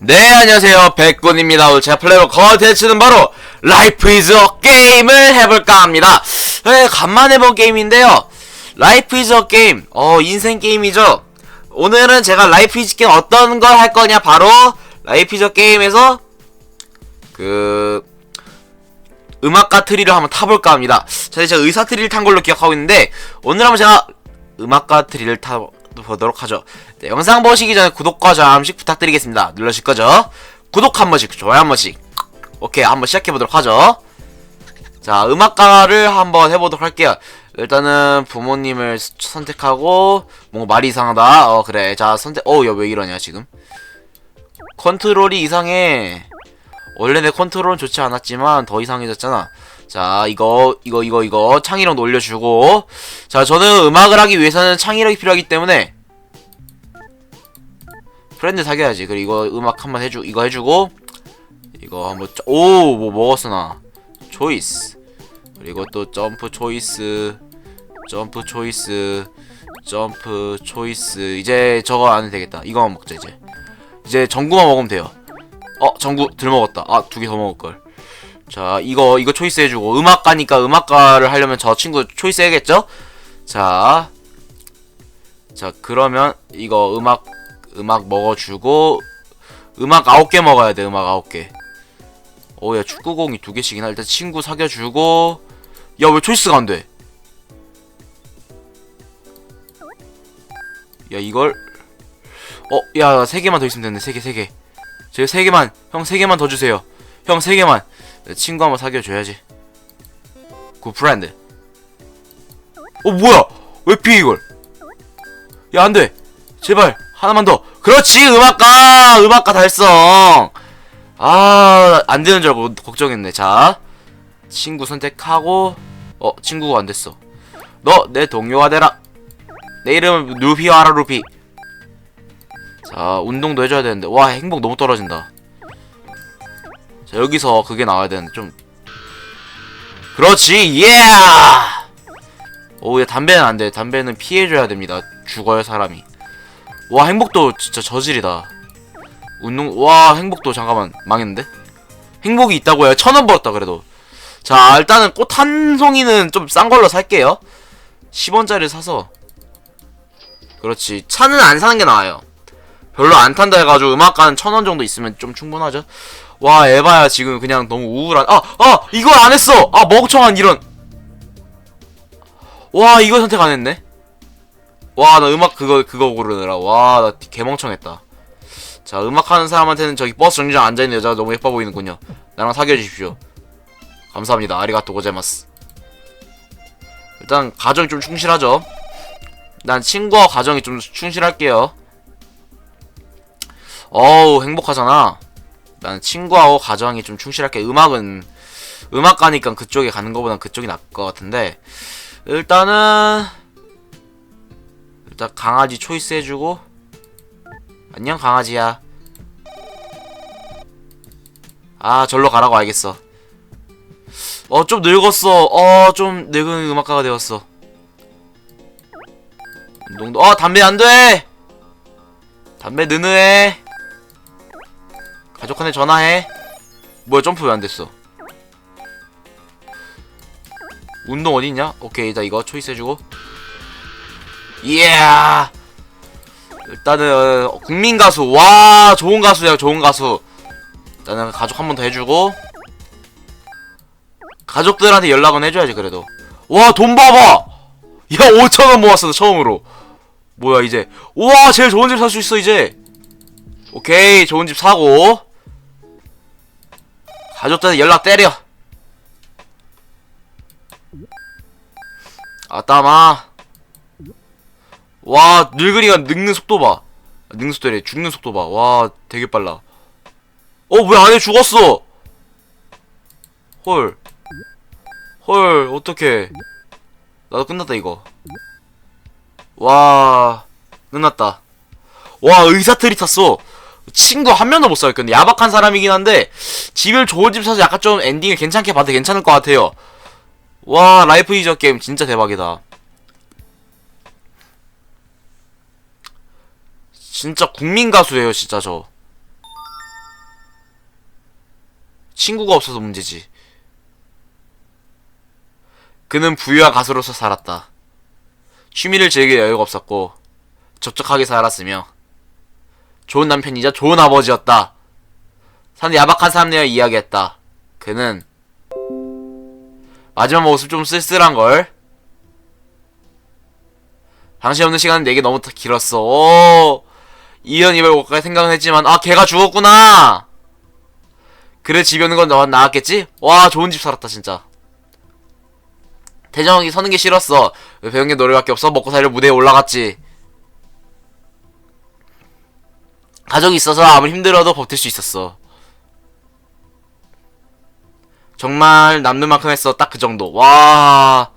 네 안녕하세요. 백군입니다. 오늘 제가 플레이어 컨텐츠는 바로 라이프 이즈 어 게임을 해볼까 합니다. 네 간만에 본 게임인데요. 라이프 이즈 어 게임 어 인생 게임이죠. 오늘은 제가 라이프 이즈 게임 어떤 걸 할 거냐? 바로 라이프 이즈 어 게임에서 그 음악가 트리를 한번 타볼까 합니다. 자 제가 의사 트리를 탄 걸로 기억하고 있는데 오늘 한번 제가 음악가 트리를 타 보도록 하죠. 네, 영상 보시기 전에 구독과 번씩 부탁드리겠습니다. 눌러주실 거죠? 구독 한 번씩, 좋아요 한 번씩. 오케이, 한번 시작해 보도록 하죠. 자, 음악가를 한번 해보도록 할게요. 일단은 부모님을 스- 선택하고 뭔가 말이 이상하다. 어 그래. 자 선택. 어우 야 왜 이러냐 지금. 컨트롤이 이상해. 원래 내 컨트롤은 좋지 않았지만 더 이상해졌잖아. 자 이거 이거 이거 이거 창의력 올려주고. 자 저는 음악을 하기 위해서는 창의력이 필요하기 때문에 프렌드 사귀어야지. 그리고 이거 음악 한번 해주 이거 해주고 이거 한번 오뭐 먹었어 나. 초이스. 그리고 또 점프 초이스 점프 초이스 점프 초이스. 이제 저거 안 해도 되겠다. 이거만 먹자 이제. 이제 전구만 먹으면 돼요. 어 전구 들 먹었다. 아 두 개 더 먹을걸 자 이거 이거 초이스 해주고 음악가니까 음악가를 하려면 저 친구 초이스 해야겠죠? 자, 자 그러면 이거 음악 음악 먹어주고 음악 아홉 개 먹어야 돼 음악 아홉 개. 오야 축구공이 두 개씩이나 일단 친구 사귀어주고 야 왜 초이스가 안 돼? 야 이걸 어 야 세 개만 더 있으면 되는데 세개세 개. 제 세 개만 형 세 개만 더 주세요. 형 세 개만. 내 친구 한번 사귀어줘야지. 굿 프렌드. 어 뭐야? 왜 피해 이걸? 야 안돼. 제발 하나만 더. 그렇지 음악가 음악가 달성. 아 안되는 줄 알고 걱정했네. 자 친구 선택하고 어 친구가 안 됐어. 너 내 동료가 되라. 내 이름은 루피와라 루피. 자 운동도 해줘야 되는데 와 행복 너무 떨어진다. 자 여기서 그게 나와야 되는데 좀 그렇지 예 오야 담배는 안돼. 담배는 피해줘야 됩니다. 죽어요 사람이. 와 행복도 진짜 저질이다. 운동 와 행복도 잠깐만 망했는데? 행복이 있다고요? 천원 벌었다 그래도. 자 일단은 꽃 한 송이는 좀 싼 걸로 살게요. 10원짜리 사서. 그렇지. 차는 안 사는 게 나아요. 별로 안 탄다 해가지고 음악가는 천 원 정도 있으면 좀 충분하죠 와 에바야 지금 그냥 너무 우울한 아! 아! 이걸 안 했어! 아 멍청한 이런. 와 이거 선택 안 했네? 와 나 음악 그거 그거 고르느라. 와 나 개멍청했다. 자 음악 하는 사람한테는 저기 버스 정류장 앉아있는 여자가 너무 예뻐 보이는군요. 나랑 사귀어 주십시오. 감사합니다. 아리가또 고제마스. 일단 가정이 좀 충실하죠. 난 친구와 가정이 좀 충실할게요. 어우 행복하잖아 난 친구하고 가정이 좀 충실할게 음악은 음악가니까 그쪽에 가는 것보단 그쪽이 나을 것 같은데 일단은 일단 강아지 초이스 해주고 안녕 강아지야. 아 절로 가라고 알겠어. 어 좀 늙었어. 어 좀 늙은 음악가가 되었어. 운동도 어 담배 안 돼! 담배 느느해 가족한테 전화해. 뭐야 점프 왜 안 됐어? 운동 어디 있냐? 오케이 나 이거 초이스 해주고. 이야. 일단은 어, 국민 가수 와 좋은 가수야 좋은 가수. 일단은 가족 한 번 더 해주고. 가족들한테 연락은 해줘야지 그래도. 와 돈 봐봐. 야 5천 원 모았어 처음으로. 뭐야 이제. 우와 제일 좋은 집 살 수 있어 이제. 오케이 좋은 집 사고. 가족들한테 연락 때려. 아따마. 와, 늙은이가 늙는 속도 봐. 늙는 속도래. 죽는 속도 봐. 와, 되게 빨라. 어, 왜 안에 죽었어? 헐. 헐, 어떡해. 나도 끝났다, 이거. 와, 끝났다. 와, 의사트리 탔어. 친구 한 명도 못 사귀었는데 야박한 사람이긴 한데 집을 좋은 집 사서 약간 좀 엔딩을 괜찮게 봐도 괜찮을 것 같아요. 와 라이프 이저 게임 진짜 대박이다. 진짜 국민 가수예요 진짜 저. 친구가 없어서 문제지. 그는 부유한 가수로서 살았다. 취미를 즐길 여유가 없었고 적적하게 살았으며 좋은 남편이자 좋은 아버지였다. 사는 야박한 사람 내어 이야기했다. 그는 마지막 모습 좀 쓸쓸한 걸. 당신 없는 시간은 내게 너무 다 길었어. 오, 이현 이별 올까 생각은 했지만 아 걔가 죽었구나. 그래 집에 오는 건너 나았겠지? 와 좋은 집 살았다 진짜. 대정이 서는 게 싫었어. 왜 배운 게 노래밖에 없어? 먹고 살려 무대에 올라갔지. 가족이 있어서 아무리 힘들어도 버틸 수 있었어. 정말 남는 만큼 했어. 딱 그 정도. 와.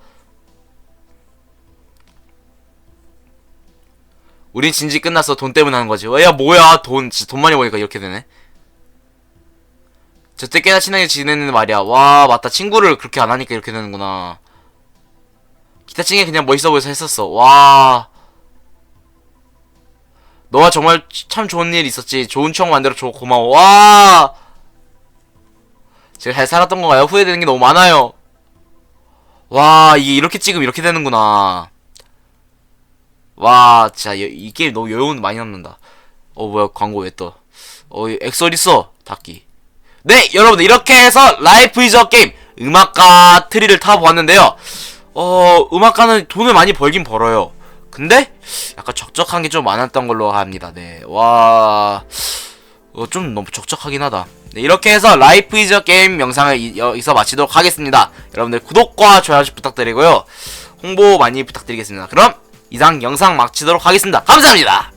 우린 진지 끝났어. 돈 때문에 하는 거지. 야, 뭐야. 돈, 돈 많이 버니까 이렇게 되네. 저때 꽤나 친하게 지내는 말이야. 와, 맞다. 친구를 그렇게 안 하니까 이렇게 되는구나. 기타 치는 게 그냥 멋있어 보여서 했었어. 와. 너와 정말 참 좋은 일 있었지. 좋은 추억 만들어 줘. 고마워. 와. 제가 잘 살았던 건가요? 후회되는 게 너무 많아요. 와, 이게 이렇게 찍으면 이렇게 되는구나. 와, 진짜 이, 이 게임 너무 여운 많이 남는다. 어, 뭐야, 광고 왜 떠? 어, 있어, 닫기. 네, 여러분들, 이렇게 해서 라이프 어 게임, 음악가 트리를 타보았는데요. 어, 음악가는 돈을 많이 벌긴 벌어요. 근데, 약간 적적한 게 좀 많았던 걸로 합니다. 네, 와, 어, 좀 너무 적적하긴 하다. 네, 이렇게 해서 라이프 이즈 어 게임 영상을 이, 여기서 마치도록 하겠습니다. 여러분들 구독과 좋아요 부탁드리고요. 홍보 많이 부탁드리겠습니다. 그럼 이상 영상 마치도록 하겠습니다. 감사합니다.